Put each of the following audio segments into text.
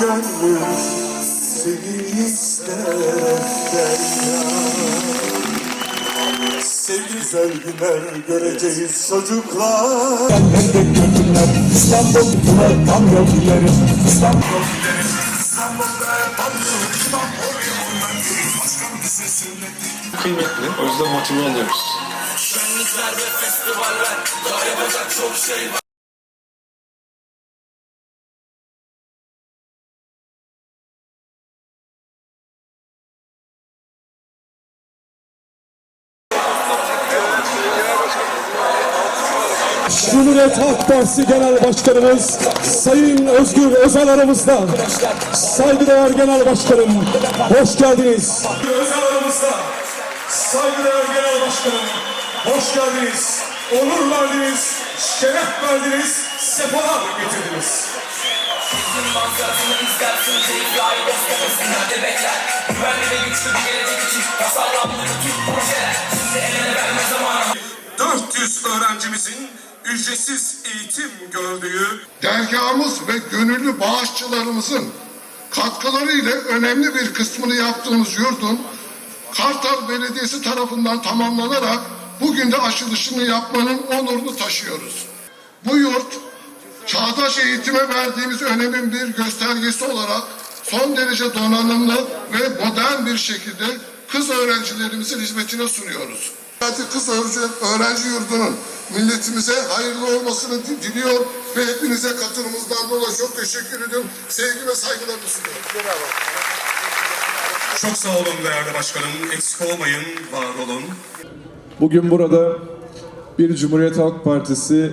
gönlüm seni ister Sevgili güzel günler göreceğiz çocuklar Elbette gönüller İstanbul Tuna tam yol ileri İstanbul kıymetli. O yüzden motive oluyoruz. Cumhuriyet Halk Partisi Genel Başkanımız Sayın Özgür Özel aramızda. Saygıdeğer Genel Başkanım, hoş geldiniz. Özel aramızda saygıdeğer genel başkanım hoş geldiniz. Onur verdiniz, şeref verdiniz, sefalar getirdiniz. Sizin manzarasını istersin Zevkli aile tepesinden de bekler Güvenli ve güçlü bir gelecek için Tasarlandı bütün projeler Şimdi el ele verme zamanı 400 öğrencimizin ücretsiz eğitim gördüğü dergahımız ve gönüllü bağışçılarımızın katkılarıyla önemli bir kısmını yaptığımız yurdun Kartal Belediyesi tarafından tamamlanarak bugün de açılışını yapmanın onurunu taşıyoruz. Bu yurt çağdaş eğitime verdiğimiz önemin bir göstergesi olarak son derece donanımlı ve modern bir şekilde kız öğrencilerimizin hizmetine sunuyoruz. Fatih Kız Öğrenci, Öğrenci Yurdu'nun milletimize hayırlı olmasını di- diliyor ve hepinize katılımınızdan dolayı çok teşekkür ediyorum. Sevgi ve saygılarımı sunuyorum. Çok sağ olun değerli başkanım. Eksik olmayın, var olun. Bugün burada bir Cumhuriyet Halk Partisi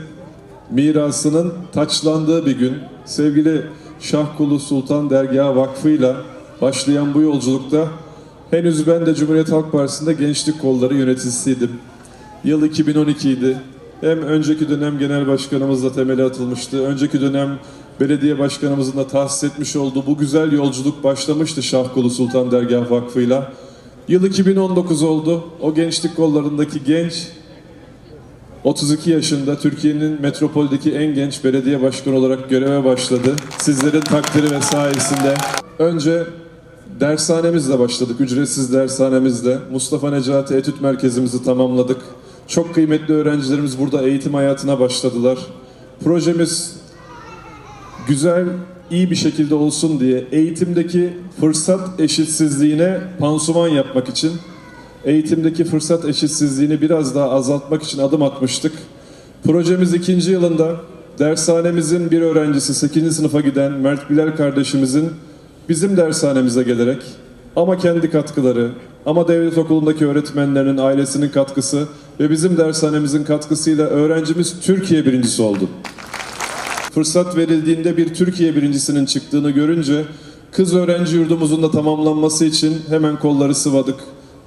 mirasının taçlandığı bir gün. Sevgili Şahkulu Sultan Dergahı Vakfı'yla başlayan bu yolculukta henüz ben de Cumhuriyet Halk Partisi'nde gençlik kolları yöneticisiydim. Yıl 2012 idi. Hem önceki dönem genel başkanımızla temeli atılmıştı. Önceki dönem belediye başkanımızın da tahsis etmiş olduğu bu güzel yolculuk başlamıştı Şahkulu Sultan Dergah Vakfı'yla. Yıl 2019 oldu. O gençlik kollarındaki genç 32 yaşında Türkiye'nin metropoldeki en genç belediye başkanı olarak göreve başladı. Sizlerin takdiri ve sayesinde önce dershanemizle başladık. Ücretsiz dershanemizle. Mustafa Necati Etüt Merkezimizi tamamladık. Çok kıymetli öğrencilerimiz burada eğitim hayatına başladılar. Projemiz güzel, iyi bir şekilde olsun diye eğitimdeki fırsat eşitsizliğine pansuman yapmak için eğitimdeki fırsat eşitsizliğini biraz daha azaltmak için adım atmıştık. Projemiz ikinci yılında dershanemizin bir öğrencisi 8. sınıfa giden Mert Bilal kardeşimizin bizim dershanemize gelerek ama kendi katkıları ama devlet okulundaki öğretmenlerinin ailesinin katkısı ve bizim dershanemizin katkısıyla öğrencimiz Türkiye birincisi oldu fırsat verildiğinde bir Türkiye birincisinin çıktığını görünce kız öğrenci yurdumuzun da tamamlanması için hemen kolları sıvadık.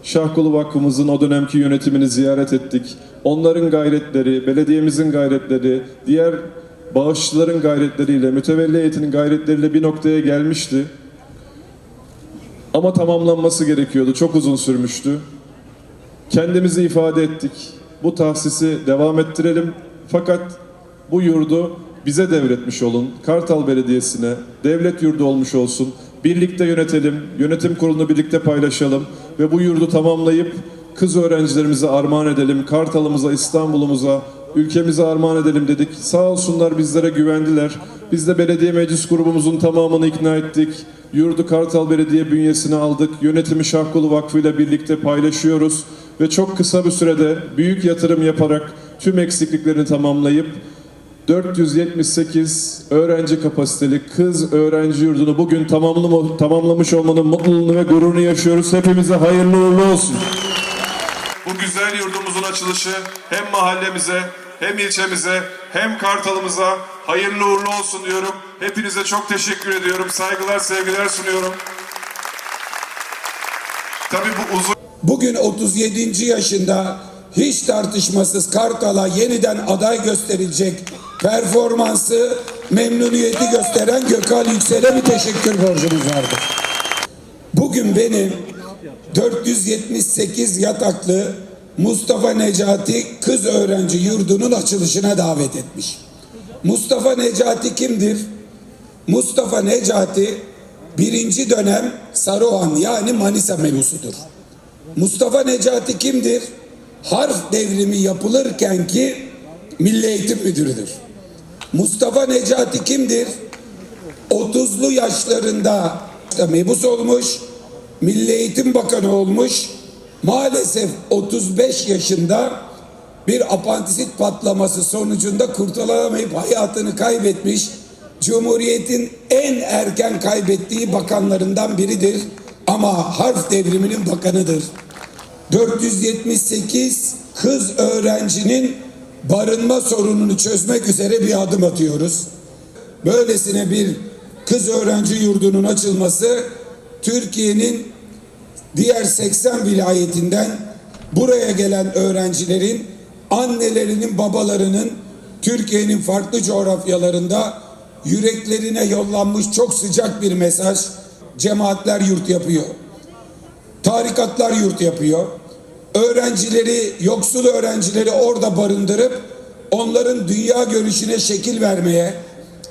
Şahkulu Vakfımızın o dönemki yönetimini ziyaret ettik. Onların gayretleri, belediyemizin gayretleri, diğer bağışçıların gayretleriyle, mütevelli heyetinin gayretleriyle bir noktaya gelmişti. Ama tamamlanması gerekiyordu. Çok uzun sürmüştü. Kendimizi ifade ettik. Bu tahsisi devam ettirelim. Fakat bu yurdu bize devretmiş olun. Kartal Belediyesi'ne devlet yurdu olmuş olsun. Birlikte yönetelim. Yönetim kurulunu birlikte paylaşalım. Ve bu yurdu tamamlayıp kız öğrencilerimize armağan edelim. Kartal'ımıza, İstanbul'umuza, ülkemize armağan edelim dedik. Sağ olsunlar bizlere güvendiler. Biz de belediye meclis grubumuzun tamamını ikna ettik. Yurdu Kartal Belediye bünyesine aldık. Yönetimi Şahkulu Vakfı ile birlikte paylaşıyoruz. Ve çok kısa bir sürede büyük yatırım yaparak tüm eksikliklerini tamamlayıp 478 öğrenci kapasiteli kız öğrenci yurdunu bugün tamamlı, tamamlamış olmanın mutluluğunu ve gururunu yaşıyoruz. Hepimize hayırlı uğurlu olsun. Bu güzel yurdumuzun açılışı hem mahallemize hem ilçemize hem Kartalımıza hayırlı uğurlu olsun diyorum. Hepinize çok teşekkür ediyorum. Saygılar, sevgiler sunuyorum. Tabii bu uzun Bugün 37. yaşında hiç tartışmasız Kartal'a yeniden aday gösterilecek performansı, memnuniyeti gösteren Gökhan Yüksel'e bir teşekkür borcumuz vardır. Bugün beni 478 yataklı Mustafa Necati Kız Öğrenci Yurdu'nun açılışına davet etmiş. Mustafa Necati kimdir? Mustafa Necati birinci dönem Saruhan yani Manisa mebusudur. Mustafa Necati kimdir? Harf devrimi yapılırken ki Milli Eğitim Müdürüdür. Mustafa Necati kimdir? 30'lu yaşlarında mebus olmuş, Milli Eğitim Bakanı olmuş. Maalesef 35 yaşında bir apandisit patlaması sonucunda kurtulamayıp hayatını kaybetmiş. Cumhuriyet'in en erken kaybettiği bakanlarından biridir ama harf devriminin bakanıdır. 478 kız öğrencinin barınma sorununu çözmek üzere bir adım atıyoruz. Böylesine bir kız öğrenci yurdunun açılması Türkiye'nin diğer 80 vilayetinden buraya gelen öğrencilerin annelerinin babalarının Türkiye'nin farklı coğrafyalarında yüreklerine yollanmış çok sıcak bir mesaj cemaatler yurt yapıyor. Tarikatlar yurt yapıyor. Öğrencileri, yoksul öğrencileri orada barındırıp onların dünya görüşüne şekil vermeye,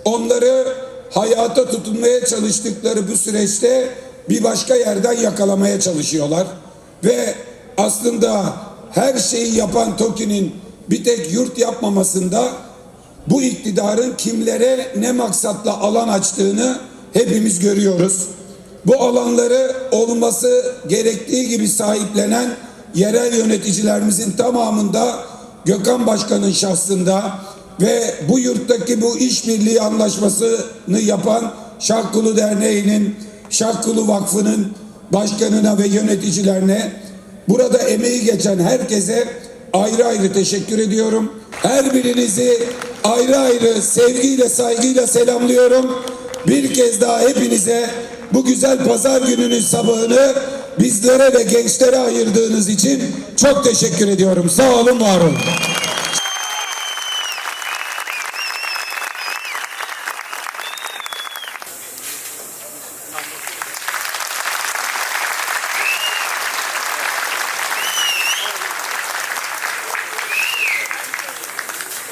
onları hayata tutunmaya çalıştıkları bu süreçte bir başka yerden yakalamaya çalışıyorlar. Ve aslında her şeyi yapan TOKİ'nin bir tek yurt yapmamasında bu iktidarın kimlere ne maksatla alan açtığını hepimiz görüyoruz. Bu alanları olması gerektiği gibi sahiplenen yerel yöneticilerimizin tamamında Gökhan Başkan'ın şahsında ve bu yurttaki bu işbirliği anlaşmasını yapan Şarkulu Derneği'nin, Şarkulu Vakfı'nın başkanına ve yöneticilerine burada emeği geçen herkese ayrı ayrı teşekkür ediyorum. Her birinizi ayrı ayrı sevgiyle saygıyla selamlıyorum. Bir kez daha hepinize bu güzel pazar gününün sabahını bizlere ve gençlere ayırdığınız için çok teşekkür ediyorum. Sağ olun, var olun.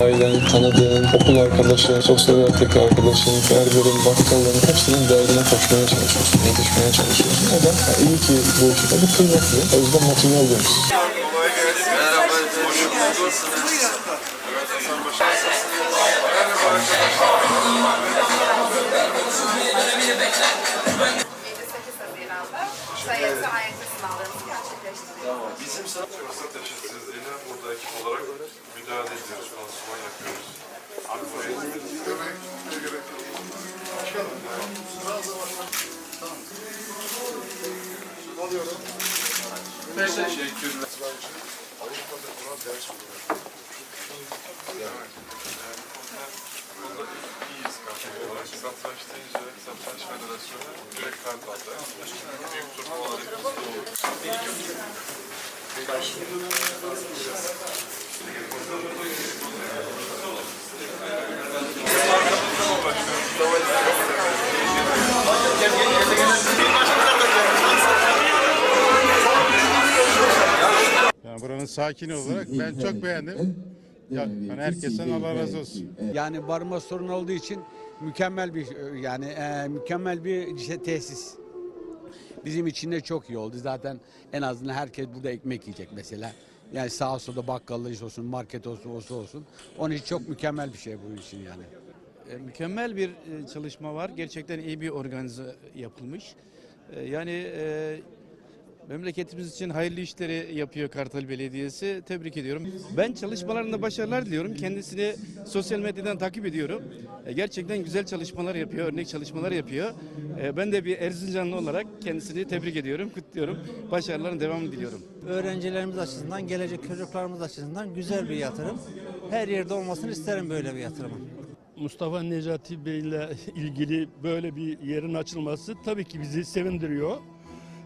Ailen, tanıdığın, okul arkadaşın, sosyal hayattaki arkadaşın, berberin, bakkalın hepsinin derdine koşmaya çalışıyorsun, yetişmeye çalışıyorsun. Da ha, iyi ki bu işi bu kıymetli. O yüzden motive oluyoruz. Haziran'da sayısı ayrıca sınavlarımızı gerçekleştiriyoruz. Bizim fırsat eşitsizliğine burada ekip olarak müdahale ediyoruz, pansuman yapıyoruz. Teşekkürler. Burada iyiyiz karşı olarak. Satranç deyince Satranç Federasyonu direkt kart aldı. Büyük turnuvaları bizde olur. Yani buranın sakini olarak ben çok beğendim. Ya, yani herkesten Allah razı olsun. Yani barınma sorunu olduğu için mükemmel bir yani e, mükemmel bir işte tesis. Bizim için de çok iyi oldu. Zaten en azından herkes burada ekmek yiyecek mesela. Yani sağ solda bakkallı olsun, market olsun, olsa olsun. Onun için çok mükemmel bir şey bu için yani. E, mükemmel bir e, çalışma var. Gerçekten iyi bir organize yapılmış. E, Yani e, memleketimiz için hayırlı işleri yapıyor Kartal Belediyesi. Tebrik ediyorum. Ben çalışmalarında başarılar diliyorum. Kendisini sosyal medyadan takip ediyorum. E, Gerçekten güzel çalışmalar yapıyor, örnek çalışmalar yapıyor. E, Ben de bir Erzincanlı olarak kendisini tebrik ediyorum, kutluyorum. Başarıların devamını diliyorum. Öğrencilerimiz açısından, gelecek çocuklarımız açısından güzel bir yatırım. Her yerde olmasını isterim böyle bir yatırımın. Mustafa Necati Bey ile ilgili böyle bir yerin açılması tabii ki bizi sevindiriyor.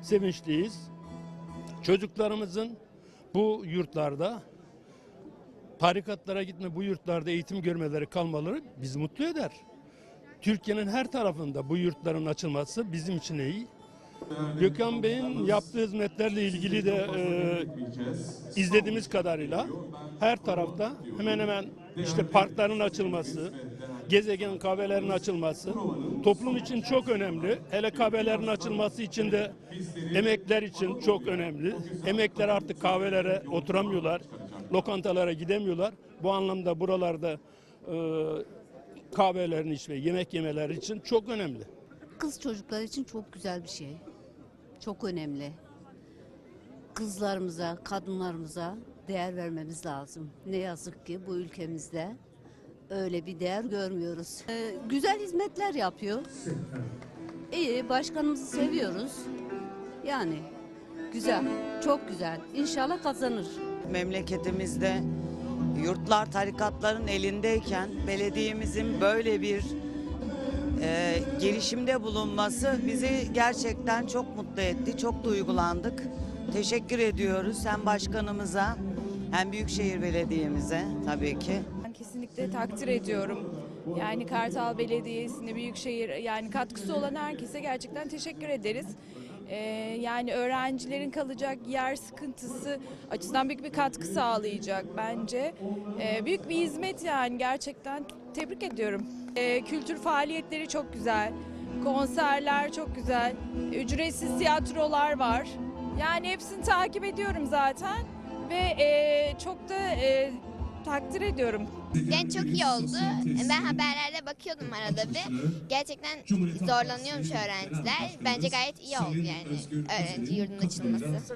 Sevinçliyiz. Çocuklarımızın bu yurtlarda tarikatlara gitme bu yurtlarda eğitim görmeleri kalmaları bizi mutlu eder. Türkiye'nin her tarafında bu yurtların açılması bizim için iyi. Gökhan Bey'in yaptığı hizmetlerle ilgili de e, izlediğimiz kadarıyla her tarafta hemen hemen işte parkların açılması, gezegen kahvelerin açılması toplum için çok önemli. Hele kahvelerin açılması için de emekler için çok önemli. Emekler artık kahvelere oturamıyorlar, lokantalara gidemiyorlar. Bu anlamda buralarda e, kahvelerini içme, yemek yemeleri için çok önemli. Kız çocuklar için çok güzel bir şey. Çok önemli. Kızlarımıza, kadınlarımıza değer vermemiz lazım. Ne yazık ki bu ülkemizde öyle bir değer görmüyoruz. Ee, güzel hizmetler yapıyor. İyi, başkanımızı seviyoruz. Yani güzel, çok güzel. İnşallah kazanır. memleketimizde yurtlar tarikatların elindeyken belediyemizin böyle bir e, girişimde bulunması bizi gerçekten çok mutlu etti. Çok duygulandık. Teşekkür ediyoruz hem başkanımıza hem Büyükşehir Belediye'mize tabii ki. Kesinlikle takdir ediyorum. Yani Kartal Belediyesi'ne, Büyükşehir yani katkısı olan herkese gerçekten teşekkür ederiz. Ee, yani öğrencilerin kalacak yer sıkıntısı açısından büyük bir katkı sağlayacak bence. Ee, büyük bir hizmet yani gerçekten tebrik ediyorum. Ee, kültür faaliyetleri çok güzel, konserler çok güzel, ücretsiz tiyatrolar var. Yani hepsini takip ediyorum zaten ve e, çok da e, takdir ediyorum. Yani çok iyi oldu. Ben haberlerde bakıyordum arada bir. Gerçekten zorlanıyormuş öğrenciler. Bence gayet iyi oldu yani öğrenci yurdunun açılması.